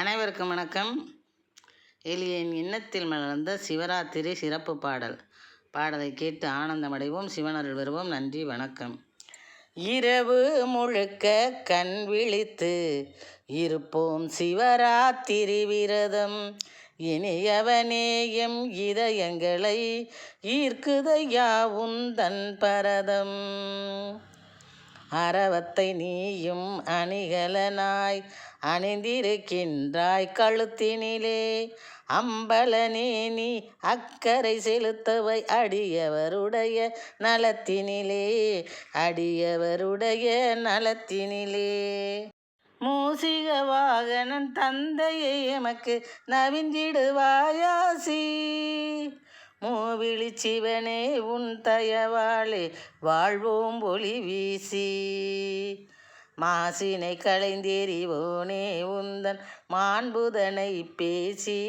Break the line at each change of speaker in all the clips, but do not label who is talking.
அனைவருக்கும் வணக்கம். எலியின் எண்ணத்தில் மலர்ந்த சிவராத்திரி சிறப்பு பாடல். பாடலை கேட்டு ஆனந்தமடைவோம். சிவனருள் வருவோம். நன்றி வணக்கம். இரவு முழுக்க கண் விழித்து இருப்போம் சிவராத்திரி விரதம். இனியவனேயம் இதயங்களை ஈர்க்குதையாவும் தன் பரதம். அரவத்தை நீயும் அணிகலனாய் அணிந்திருக்கின்றாய் கழுத்தினிலே. அம்பலனே நீ அக்கறை செலுத்தவை அடியவருடைய நலத்தினிலே. அடியவருடைய நலத்தினிலே. மூசிக வாகனன் தந்தையை எமக்கு நவிஞ்சிடுவாயாசி மூவிழி சிவனே உன் தயவாளே வாழ்வோம் ஒளி வீசி. மாசினை களைந்தெறிவோனே உந்தன் மாண்புதனை பேசி.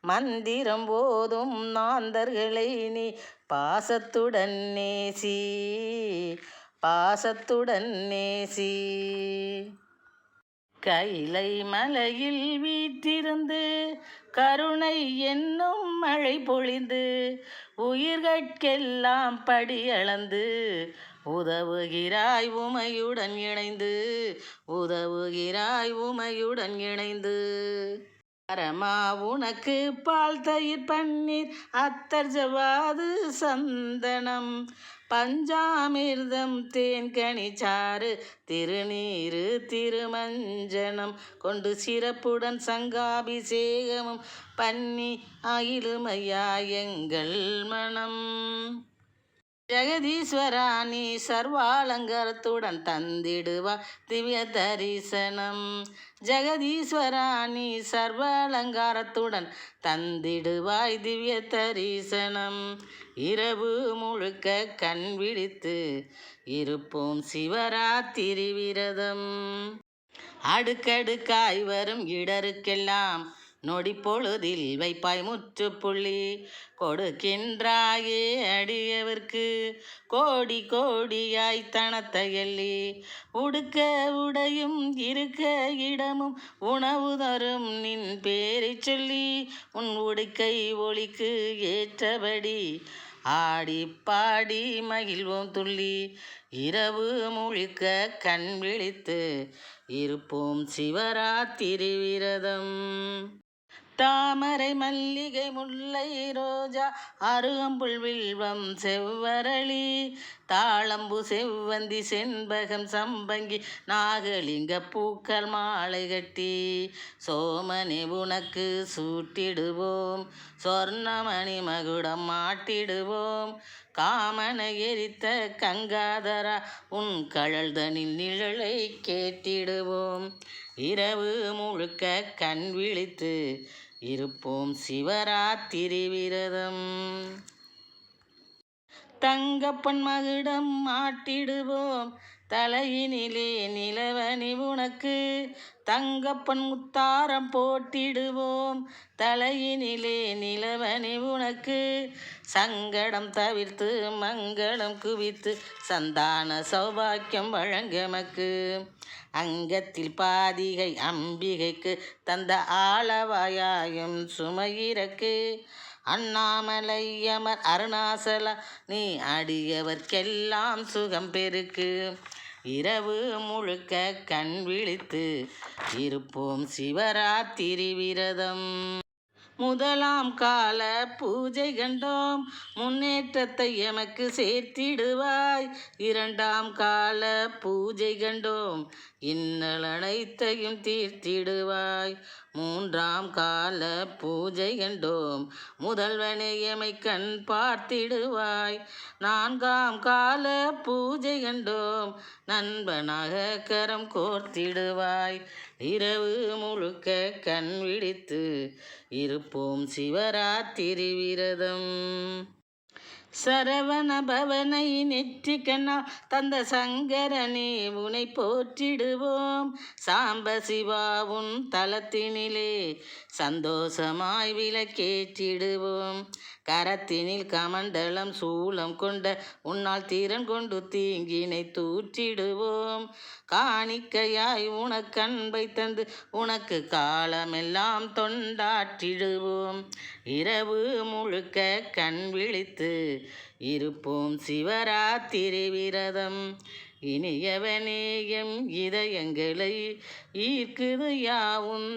மந்திரம் போதும் நாந்தர்களை நீ பாசத்துடன் நேசி. பாசத்துடன் நேசி. கைலை மலையில் வீற்றிருந்து கருணை என்னும் மழை பொழிந்து உயிர்கட்கெல்லாம் படியளந்து உதவுகிறாய் உமையுடன் இணைந்து உதவுகிறாய் உமையுடன் இணைந்து. பரமா உனக்கு பால் தயிர் பன்னீர் அத்தர் ஜவாது சந்தனம். பஞ்சாமிர்தம் தேன் கனிச்சாறு திருநீரு திருமஞ்சனம். கொண்டு சிறப்புடன் சங்காபிஷேகமும் பன்னி அகிலுமையா எங்கள் மனம். ஜெகதீஸ்வரா நீ சர்வாலங்கரத்துடன் தந்திடுவா திவ்ய தரிசனம். ஜெகதீஸ்வரா நீ சர்வாலங்காரத்துடன் தந்திடுவாய் திவ்ய தரிசனம். இரவு முழுக்க கண் விழித்து இருப்போம் சிவராத்திரி விரதம். அடுக்கடுக்காய் வரும் இடருக்கெல்லாம் நொடி பொழுதில் வைப்பாய் முற்றுப்புள்ளி. கொடுக்கின்றாயே அடியவர்க்கு கோடி கோடியாய் தனத்தை உடுக்க உடையும் இருக்க இடமும் உணவு தரும் நின் பேரை சொல்லி. உன் உடுக்கை ஒளிக்கு ஏற்றபடி ஆடி பாடி மகிழ்வோம் துள்ளி. இரவு முழுக்க கண் விழித்து இருப்போம் சிவராத்திரி விரதம். தாமரை மல்லிகை முல்லை ரோஜா அருகம்புல் வில்வம் செவ்வரளி தாளம்பு செவ்வந்தி செண்பகம் சம்பங்கி நாகலிங்க பூக்கள் மாலை கட்டி சோமனி உனக்கு சூட்டிடுவோம் சொர்ணமணி மகுடம் மாட்டிடுவோம் காமனை எரித்த கங்காதரா உன் கழல்தனில் நிழலை கேட்டிடுவோம். இரவு முழுக்க கண் விழித்து இருப்போம் சிவராத்திரி விரதம் தங்கப்பன் மகிடம் மாட்டிடுவோம் தலையினிலே நிலவனி உனக்கு தங்கப்பன் முத்தாரம் போட்டிடுவோம். தலையினிலே நிலவனி உனக்கு சங்கடம் தவிர்த்து மங்களம் குவித்து சந்தான சௌபாக்கியம் வழங்கமக்கு அங்கத்தில் பாதிகை அம்பிகைக்கு தந்த ஆளவாயாயும் சுமையிறக்கு. அண்ணாமலையமர் அருணாசல நீ அடியவர்க்கெல்லாம் சுகம் பெருக்கு. இரவு முழுக்க கண் விழித்து இருப்போம் சிவராத்திரி விரதம். முதலாம் கால பூஜை கண்டோம். முன்னேற்றத்தை எமக்கு சேர்த்திடுவாய். இரண்டாம் கால பூஜை கண்டோம். இன்னல் அனைத்தையும் தீர்த்திடுவாய். மூன்றாம் கால பூஜை கண்டோம். முதல்வனை எமை கண் பார்த்திடுவாய். நான்காம் கால பூஜை கண்டோம். நண்பனாக கரம் கோர்த்திடுவாய். இரவு முழுக்க கண் விழித்து இருப்போம் சிவராத்திரி விரதம். சரவண பவனை நெற்றி தந்த சங்கரனே உனை போற்றிடுவோம். சாம்ப சிவா உன் தலத்தினிலே சந்தோஷமாய் விளக்கேற்றிடுவோம். கரத்தினில் கமண்டலம் சூளம் கொண்ட உன்னால் திறன் கொண்டு தீங்கினை தூற்றிடுவோம். காணிக்கையாய் உனக்கன்பை தந்து உனக்கு காலமெல்லாம் தொண்டாற்றிடுவோம். இரவு முழுக்க கண் விழித்து இருப்போம் சிவராத்திரி விரதம். இனியவனேயம் இதயங்களை ஈர்க்குது யாவும்